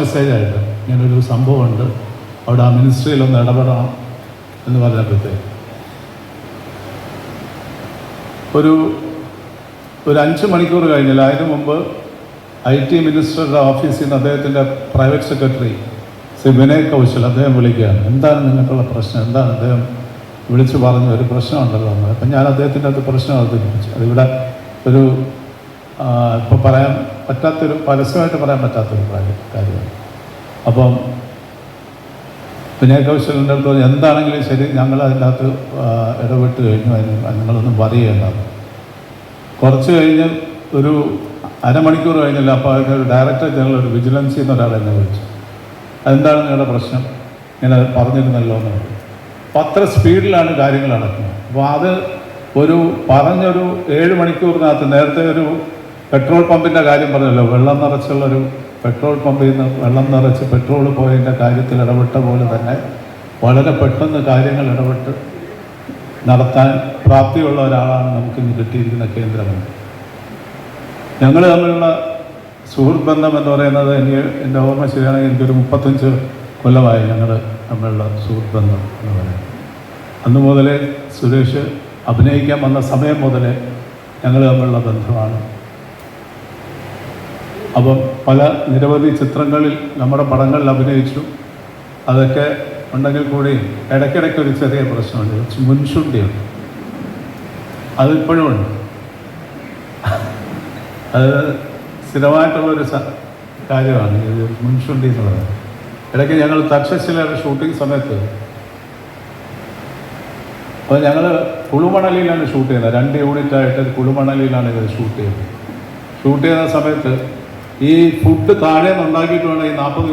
Message ആയിട്ട് ഇങ്ങനൊരു സംഭവമുണ്ട്. അവിടെ ആ മിനിസ്ട്രിയിലൊന്ന് ഇടപെടണം എന്ന് പറഞ്ഞപ്പോഴത്തേക്ക് ഒരു ഒരു അഞ്ച് മണിക്കൂർ കഴിഞ്ഞില്ല. അതിനു മുമ്പ് ഐ ടി മിനിസ്റ്ററുടെ ഓഫീസിൽ നിന്ന് അദ്ദേഹത്തിന്റെ പ്രൈവറ്റ് സെക്രട്ടറി ശ്രീ വിനയ് കൗശൽ അദ്ദേഹം വിളിക്കുകയാണ്. എന്താണ് നിങ്ങൾക്കുള്ള പ്രശ്നം? എന്താണ് അദ്ദേഹം വിളിച്ചു പറഞ്ഞ ഒരു പ്രശ്നമുണ്ടല്ലോ അപ്പം ഞാൻ അദ്ദേഹത്തിന്റെ അത് പ്രശ്നം അവതരിപ്പിച്ചു അതിവിടെ ഒരു ഇപ്പോൾ പറയാൻ പറ്റാത്തൊരു പരസ്യമായിട്ട് പറയാൻ പറ്റാത്തൊരു കാര്യം കാര്യമാണ്. അപ്പം വിനയ കൗശലിന്റെ അടുത്ത് എന്താണെങ്കിലും ശരി ഞങ്ങൾ അതിന്റെ അകത്ത് ഇടപെട്ട് കഴിഞ്ഞു അതിന് നിങ്ങളൊന്നും പറയുകയുണ്ടാകും കുറച്ച് കഴിഞ്ഞ് ഒരു അരമണിക്കൂർ കഴിഞ്ഞില്ല അപ്പോൾ അതിന്റെ ഒരു ഡയറക്ടർ ജനറൽ ഒരു വിജിലൻസിൽ നിന്ന് ഒരാൾ എന്നെ വിളിച്ചു. അതെന്താണ് നിങ്ങളുടെ പ്രശ്നം? ഇങ്ങനെ പറഞ്ഞിരുന്നല്ലോ എന്ന് പറഞ്ഞു. അപ്പോൾ അത്ര സ്പീഡിലാണ് കാര്യങ്ങൾ നടക്കുന്നത്. അപ്പോൾ അത് ഒരു പറഞ്ഞൊരു ഏഴ് മണിക്കൂറിനകത്ത് നേരത്തെ ഒരു പെട്രോൾ പമ്പിന്റെ കാര്യം പറഞ്ഞല്ലോ. വെള്ളം നിറച്ചുള്ളൊരു പെട്രോൾ പമ്പിൽ നിന്ന് വെള്ളം നിറച്ച് പെട്രോൾ പോയതിന്റെ കാര്യത്തിൽ ഇടപെട്ട പോലെ തന്നെ വളരെ പെട്ടെന്ന് കാര്യങ്ങൾ ഇടപെട്ട് നടത്താൻ പ്രാപ്തിയുള്ള ഒരാളാണ് നമുക്കിന്ന് കിട്ടിയിരിക്കുന്ന കേന്ദ്രമന്ത്രി ഞങ്ങൾ തമ്മിലുള്ള സുഹൃത്ത് ബന്ധം എന്ന് പറയുന്നത് എനിക്ക് എന്റെ ഓർമ്മ ശരിയാണെങ്കിൽ എനിക്കൊരു മുപ്പത്തഞ്ച് കൊല്ലമായി ഞങ്ങൾ തമ്മിലുള്ള സുഹൃത്ത് ബന്ധം എന്ന് പറയുന്നത്. അന്ന് മുതലേ സുരേഷ് അഭിനയിക്കാൻ വന്ന സമയം മുതലേ ഞങ്ങൾ തമ്മിലുള്ള ബന്ധമാണ്. അപ്പം പല നിരവധി ചിത്രങ്ങളിൽ നമ്മുടെ പടങ്ങളിൽ അഭിനയിച്ചു. അതൊക്കെ ഉണ്ടെങ്കിൽ കൂടി ഇടയ്ക്കിടയ്ക്ക് ഒരു ചെറിയ പ്രശ്നമുണ്ട്. കുറച്ച് മുൻശുണ്ടിയുണ്ട് അതിപ്പോഴും ഉണ്ട്. അത് സ്ഥിരമായിട്ടുള്ളൊരു കാര്യമാണ്. ഇത് മുൻശുണ്ടി എന്നുള്ളത്. ഇടയ്ക്ക് ഞങ്ങൾ തക്ഷശിലയുടെ ഷൂട്ടിംഗ് സമയത്ത് അപ്പോൾ ഞങ്ങൾ കുളുമണലിയിലാണ് ഷൂട്ട് ചെയ്യുന്നത്. രണ്ട് യൂണിറ്റായിട്ട് കുളുമണലിയിലാണ് ഇത് ഷൂട്ട് ചെയ്യുന്നത്. ഷൂട്ട് ചെയ്യുന്ന സമയത്ത് ഈ ഫുഡ് താഴെ നിന്ന് ഉണ്ടാക്കിയിട്ട് വേണം ഈ നാൽപ്പത്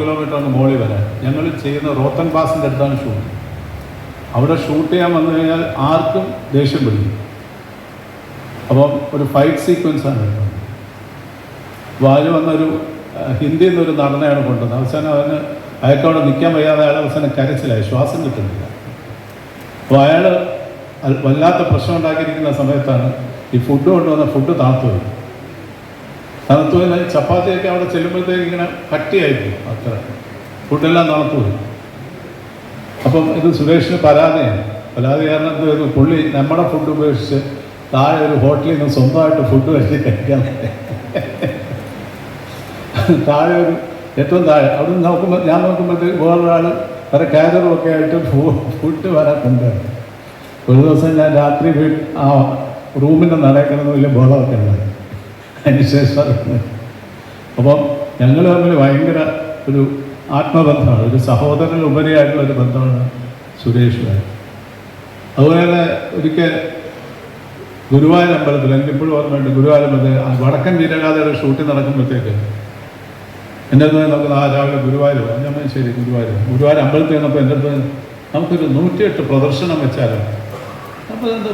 മോളി വരാൻ. ഞങ്ങൾ ചെയ്യുന്ന റോത്തൻ പാസിന്റെ അടുത്താണ് ഷൂട്ട് അവിടെ ഷൂട്ട് ചെയ്യാൻ വന്നു കഴിഞ്ഞാൽ ആർക്കും ദേഷ്യം പിടിക്കും അപ്പം ഒരു ഫൈറ്റ് സീക്വൻസ് ആണ് അപ്പോൾ അതിൽ വന്നൊരു ഹിന്ദിയിൽ നിന്നൊരു നടനെയാണ് കൊണ്ടുവന്നത്. അവസാനം അവന് അയാൾക്ക് അവിടെ നിൽക്കാൻ വയ്യാതെ അയാൾ അവസാനം കരച്ചിലായി. ശ്വാസം കിട്ടുന്നില്ല. അപ്പോൾ അയാൾ വല്ലാത്ത പ്രശ്നം ഉണ്ടാക്കിയിരിക്കുന്ന സമയത്താണ് ഈ ഫുഡ് കൊണ്ടുവന്ന ഫുഡ് താത്തു പോയി തണുത്തു പോയി ചപ്പാത്തിയൊക്കെ അവിടെ ചെല്ലുമ്പോഴത്തേക്ക് ഇങ്ങനെ കട്ടിയായിരുന്നു അത്ര. ഫുഡെല്ലാം തണുത്തു പോയി. അപ്പം ഇത് സുരേഷിന് പരാതിയാണ്. പരാതി കാരണം എന്ത് വരുന്നു പുള്ളി നമ്മുടെ ഫുഡ് ഉപേക്ഷിച്ച് താഴെ ഒരു ഹോട്ടലിൽ നിന്ന് സ്വന്തമായിട്ട് ഫുഡ് കഴിച്ച് കഴിക്കാൻ താഴെ ഒരു ഏറ്റവും താഴെ. അവിടെ നിന്ന് നോക്കുമ്പോൾ ഞാൻ നോക്കുമ്പോഴത്തേക്ക് വേറൊരാൾ വേറെ കാരറും ഒക്കെ ആയിട്ട് ഫുഡ് വരാൻ കൊണ്ടുവരും ഒരു ദിവസം ഞാൻ രാത്രി ആ റൂമിന്റെ നടക്കണമെന്ന് വലിയ ബോളമൊക്കെ ഉണ്ടായി. അതിനുശേഷം അപ്പം ഞങ്ങൾ തമ്മിൽ ഭയങ്കര ഒരു ആത്മബന്ധമാണ്. ഒരു സഹോദരൻ ഉപരിയായിട്ടുള്ള ഒരു ബന്ധമാണ് സുരേഷുമായി. അതുപോലെ ഒരിക്കൽ ഗുരുവായൂർ അമ്പലത്തിൽ എനിക്ക് ഇപ്പോഴും ഓർമ്മയുണ്ട് ഗുരുവായൂർ അമ്പലത്തിൽ വടക്കൻ വീരഗാഥയുടെ ഷൂട്ടിംഗ് നടക്കുമ്പോഴത്തേക്ക് എന്റെ അടുത്ത് നമുക്ക് ആ രാവിലെ ഗുരുവായൂർ ഞാൻ ശരി ഗുരുവായൂർ ഗുരുവായൂർ അമ്പലത്തിൽ നിന്നപ്പോൾ എന്റെ അടുത്ത് നമുക്കൊരു നൂറ്റിയെട്ട് പ്രദർശനം വെച്ചാലോ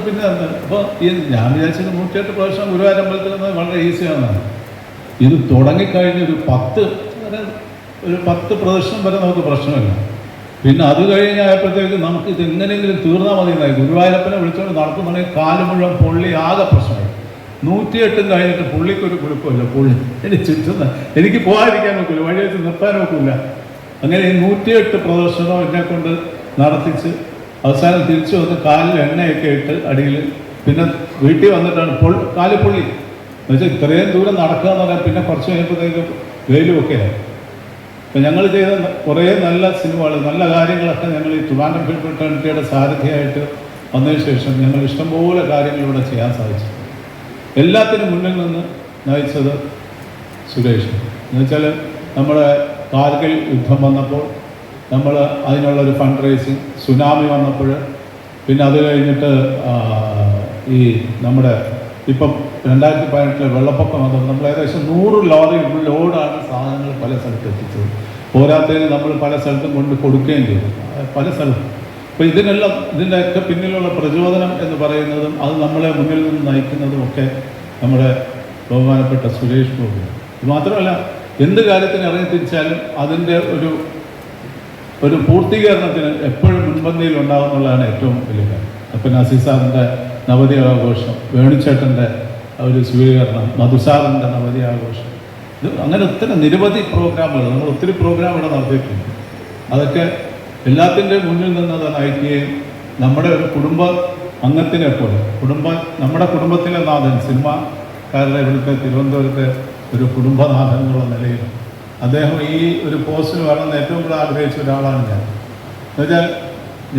പിന്നെ അപ്പോൾ ഈ ഞാൻ വിചാരിച്ചത് നൂറ്റിയെട്ട് പ്രാവശ്യം ഗുരുവായൂർ അമ്പലത്തിൽ നിന്ന് വളരെ ഈസിയാണ് ഇത് തുടങ്ങിക്കഴിഞ്ഞ് ഒരു പത്ത് ഒരു പത്ത് പ്രദർശനം വരെ നമുക്ക് പ്രശ്നമില്ല. പിന്നെ അത് കഴിഞ്ഞായപ്പോഴത്തേക്ക് നമുക്ക് ഇത് എങ്ങനെയെങ്കിലും തീർന്നാൽ മതി എന്നായി. ഗുരുവായൂരപ്പനെ വിളിച്ചുകൊണ്ട് നടക്കുന്നുണ്ടെങ്കിൽ കാൽ മുഴുവൻ പുള്ളി ആകെ പ്രശ്നമായി. നൂറ്റിയെട്ടും കഴിഞ്ഞിട്ട് പുള്ളിക്കൊരു കുഴപ്പമില്ല. പുള്ളി എനിക്ക് ചുറ്റുന്ന എനിക്ക് പോകാതിരിക്കാൻ നോക്കില്ല വഴി വെച്ച് നിർത്താൻ നോക്കില്ല അങ്ങനെ ഈ നൂറ്റിയെട്ട് പ്രദർശനം എന്നെ കൊണ്ട് നടത്തിച്ച് അവസാനം തിരിച്ചു വന്ന് കാലിൽ എണ്ണയൊക്കെ ഇട്ട് അടിയിൽ പിന്നെ വീട്ടിൽ വന്നിട്ടാണ് പൊൾ കാൽ പൊള്ളി. എന്നുവെച്ചാൽ ഇത്രയും ദൂരം നടക്കുക എന്ന് പറഞ്ഞാൽ പിന്നെ കുറച്ച് കഴിയുമ്പോഴത്തേക്ക് വെയിലും ഒക്കെ ആയി. അപ്പം ഞങ്ങൾ ചെയ്ത കുറേ നല്ല സിനിമകൾ നല്ല കാര്യങ്ങളൊക്കെ ഞങ്ങൾ ഈ ട്രിവാൻഡ്രം ഫിൽ സാരഥിയായിട്ട് വന്നതിന് ശേഷം ഞങ്ങൾ ഇഷ്ടംപോലെ കാര്യങ്ങളിലൂടെ ചെയ്യാൻ സാധിച്ചു. എല്ലാത്തിനും മുന്നിൽ നിന്ന് നയിച്ചത് സുരേഷ്. എന്നുവെച്ചാൽ നമ്മുടെ കാർഗിൽ യുദ്ധം വന്നപ്പോൾ നമ്മൾ അതിനുള്ളൊരു ഫണ്ട് റേസിങ് സുനാമി വന്നപ്പോൾ പിന്നെ അത് കഴിഞ്ഞിട്ട് ഈ നമ്മുടെ ഇപ്പം രണ്ടായിരത്തി പതിനെട്ടിലെ വെള്ളപ്പൊക്കം വന്നപ്പോൾ നമ്മൾ ഏകദേശം നൂറ് ലോറി ലോഡാണ് സാധനങ്ങൾ പല സ്ഥലത്ത് എത്തിച്ചത്. പോരാത്തതിന് നമ്മൾ പല സ്ഥലത്തും കൊണ്ട് കൊടുക്കുകയും ചെയ്തു. പല സ്ഥലത്തും. അപ്പോൾ ഇതിനെല്ലാം ഇതിന്റെയൊക്കെ പിന്നിലുള്ള പ്രചോദനം എന്ന് പറയുന്നതും അത് നമ്മളെ മുന്നിൽ നിന്ന് നയിക്കുന്നതും ഒക്കെ നമ്മുടെ ബഹുമാനപ്പെട്ട സുരേഷ് ഗോപി. മാത്രമല്ല എന്ത് കാര്യത്തിന് ഇറങ്ങി തിരിച്ചാലും അതിന്റെ ഒരു ഒരു പൂർത്തീകരണത്തിന് എപ്പോഴും മുൻപന്തിയിൽ ഉണ്ടാകുന്നുള്ളതാണ് ഏറ്റവും വലിയ കാര്യം. അപ്പം നസീസാറിന്റെ നവതി ആഘോഷം വേണുചേട്ടന്റെ ഒരു സ്വീകരണം മധുസാറിന്റെ നവതി ആഘോഷം ഇത് അങ്ങനെ ഒത്തിരി നിരവധി പ്രോഗ്രാമുകൾ നമ്മൾ ഒത്തിരി പ്രോഗ്രാം ഇവിടെ നടത്തിയിട്ടുണ്ട്. അതൊക്കെ എല്ലാത്തിന്റെ മുന്നിൽ നിന്ന് അത് നയിക്കുകയും നമ്മുടെ ഒരു കുടുംബ അംഗത്തിനെ പോലെ കുടുംബ നമ്മുടെ കുടുംബത്തിലെ നാഥൻ സിനിമാക്കാരുടെ ഇവിടുത്തെ തിരുവനന്തപുരത്തെ ഒരു കുടുംബനാഥൻ എന്നുള്ള നിലയിൽ അദ്ദേഹം ഈ ഒരു പോസ്റ്റിന് വരണമെന്ന് ഏറ്റവും കൂടുതൽ ആഗ്രഹിച്ച ഒരാളാണ് ഞാൻ. എന്നുവെച്ചാൽ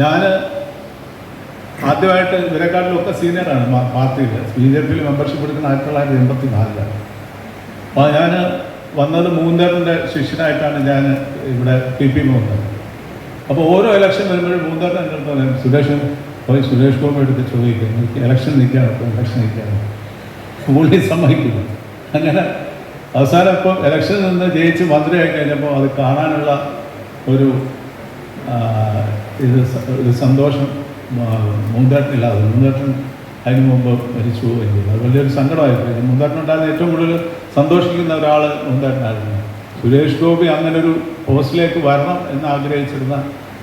ഞാൻ ആദ്യമായിട്ട് ഇവരെക്കാട്ടിലും ഒക്കെ സീനിയറാണ് പാർട്ടിയിൽ ബി ജെ പിയിൽ മെമ്പർഷിപ്പ് എടുക്കുന്ന ആയിരത്തി തൊള്ളായിരത്തി എൺപത്തി നാലിലാണ് അപ്പോൾ ഞാൻ വന്നത് മൂന്നേറിന്റെ ശിഷ്യനായിട്ടാണ് ഞാൻ ഇവിടെ പി പി വന്നത് അപ്പോൾ ഓരോ ഇലക്ഷൻ വരുമ്പോഴും മൂന്നേറിന്റെ എന്റെ അടുത്ത് പറയും സുരേഷ് പോയി സുരേഷ് ഗോപി എടുത്ത് ചോദിക്കും. എനിക്ക് ഇലക്ഷൻ നിൽക്കുകയാണ് ഇലക്ഷൻ നിൽക്കുകയാണ്. പുള്ളി സമ്മതിക്കില്ല. അങ്ങനെ അവസാനം ഇപ്പം ഇലക്ഷനിൽ നിന്ന് ജയിച്ച് മന്ത്രിയായി കഴിഞ്ഞപ്പോൾ അത് കാണാനുള്ള ഒരു ഇത് ഒരു സന്തോഷം മൂന്തേട്ടനില്ല അത് മുന്തേട്ടൻ അതിന് മുമ്പ് മരിച്ചു ചെയ്തു അത് വലിയൊരു സങ്കടമായിപ്പോയി മൂന്തേട്ടനുണ്ടായിരുന്ന ഏറ്റവും കൂടുതൽ സന്തോഷിക്കുന്ന ഒരാൾ മുന്തേട്ടനായിരുന്നു സുരേഷ് ഗോപി അങ്ങനെ ഒരു പോസ്റ്റിലേക്ക് വരണം എന്ന് ആഗ്രഹിച്ചിരുന്ന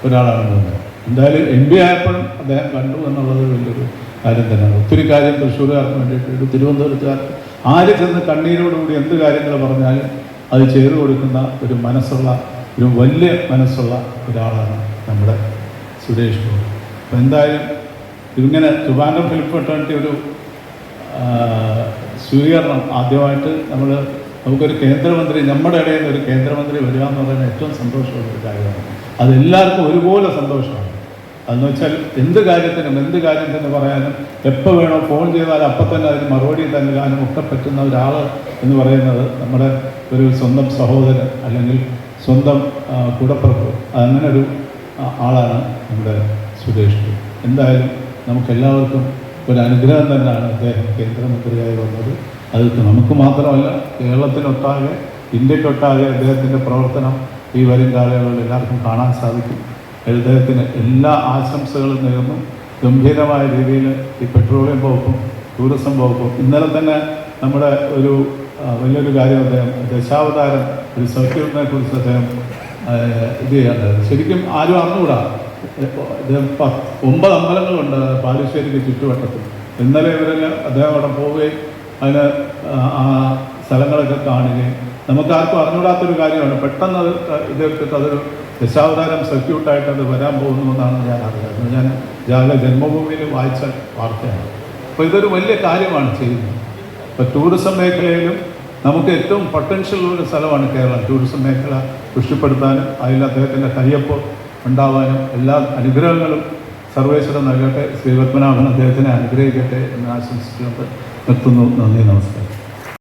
ഒരാളാണ് മൂന്തേട്ടൻ എന്തായാലും എം പി ആയപ്പോഴും അദ്ദേഹം കണ്ടു എന്നുള്ളത് വലിയൊരു കാര്യം തന്നെയാണ്. ഒത്തിരി കാര്യം തൃശ്ശൂർകാർക്ക് വേണ്ടിയിട്ട് തിരുവനന്തപുരത്തുകാർക്ക് ആര് ചെന്ന് കണ്ണീരോടുകൂടി എന്ത് കാര്യങ്ങൾ പറഞ്ഞാലും അത് ചെയ്തു കൊടുക്കുന്ന ഒരു മനസ്സുള്ള ഒരു വലിയ മനസ്സുള്ള ഒരാളാണ് നമ്മുടെ സുരേഷ് ഗോപി. അപ്പം എന്തായാലും ഇങ്ങനെ ട്രിവാൻഡ്രം ഫിലിം ഒരു സ്വീകരണം ആദ്യമായിട്ട് നമ്മൾ നമുക്കൊരു കേന്ദ്രമന്ത്രി നമ്മുടെ ഇടയിൽ നിന്ന് ഒരു കേന്ദ്രമന്ത്രി വരിക എന്ന് പറയുന്നത് ഏറ്റവും സന്തോഷമുള്ള ഒരു കാര്യമാണ് അതെല്ലാവർക്കും ഒരുപോലെ സന്തോഷമാണ്. അതെന്ന് വെച്ചാൽ എന്ത് കാര്യത്തിനും എന്ത് കാര്യത്തിന് പറയാനും എപ്പോൾ വേണോ ഫോൺ ചെയ്താൽ അപ്പം തന്നെ അതിന് മറുപടി നൽകാനും ഒക്കെ പറ്റുന്ന ഒരാൾ എന്ന് പറയുന്നത് നമ്മുടെ ഒരു സ്വന്തം സഹോദരൻ അല്ലെങ്കിൽ സ്വന്തം ആ, അങ്ങനെ ഒരു ആളാണ് നമ്മുടെ സുരേഷ് എന്തായാലും നമുക്കെല്ലാവർക്കും ഒരു അനുഗ്രഹം തന്നെയാണ് അദ്ദേഹം കേന്ദ്രമന്ത്രിയായി വന്നത്. അത് നമുക്ക് മാത്രമല്ല കേരളത്തിനൊട്ടാകെ ഇന്ത്യക്കൊട്ടാകെ അദ്ദേഹത്തിന്റെ പ്രവർത്തനം ഈ വരും കാലയളവിൽ എല്ലാവർക്കും കാണാൻ സാധിക്കും. അദ്ദേഹത്തിന് എല്ലാ ആശംസകളും നേർന്നു. ഗംഭീരമായ രീതിയിൽ ഈ പെട്രോളിയം വകുപ്പും ടൂറിസം വകുപ്പും ഇന്നലെ തന്നെ നമ്മുടെ ഒരു വലിയൊരു കാര്യം അദ്ദേഹം ദശാവതാരം ഒരു സർക്യൂട്ടിനെ കുറിച്ച് അദ്ദേഹം ഇത് ചെയ്യാറുണ്ടായിരുന്നു ശരിക്കും ആരും അറിഞ്ഞുകൂടാ. അദ്ദേഹം ഒമ്പത് അമ്പലങ്ങളുണ്ട് പാലശ്ശേരിക്ക് ചുറ്റുവട്ടത്തിൽ ഇന്നലെ ഇവരെല്ലാം അദ്ദേഹം അവിടെ പോവുകയും അതിന് ആ, ആ സ്ഥലങ്ങളൊക്കെ കാണുകയും. നമുക്ക് ആർക്കും അറിഞ്ഞുകൂടാത്തൊരു കാര്യമാണ്. പെട്ടെന്ന് അത് ഇതെടുത്തിട്ട് അതൊരു ദശാവതാരം സർക്യൂട്ടായിട്ട് അത് വരാൻ പോകുന്നു എന്നാണ് ഞാൻ അറിയാറ് ഞാൻ രാവിലെ ജന്മഭൂമിയിൽ വായിച്ച വാർത്തയാണ്. അപ്പോൾ ഇതൊരു വലിയ കാര്യമാണ് ചെയ്യുന്നത്. ഇപ്പോൾ ടൂറിസം മേഖലയിലും നമുക്ക് ഏറ്റവും പൊട്ടൻഷ്യൽ ഒരു സ്ഥലമാണ് കേരളം. ടൂറിസം മേഖല പുഷ്ടിപ്പെടുത്താനും അതിൽ അദ്ദേഹത്തിന്റെ കയ്യൊപ്പ് ഉണ്ടാവാനും എല്ലാ അനുഗ്രഹങ്ങളും സർവേശ്വരൻ നൽകട്ടെ. ശ്രീ പത്മനാഭൻ അദ്ദേഹത്തിനെ അനുഗ്രഹിക്കട്ടെ എന്ന് ആശംസിച്ചുകൊണ്ട് നിർത്തുന്നു. നന്ദി നമസ്കാരം.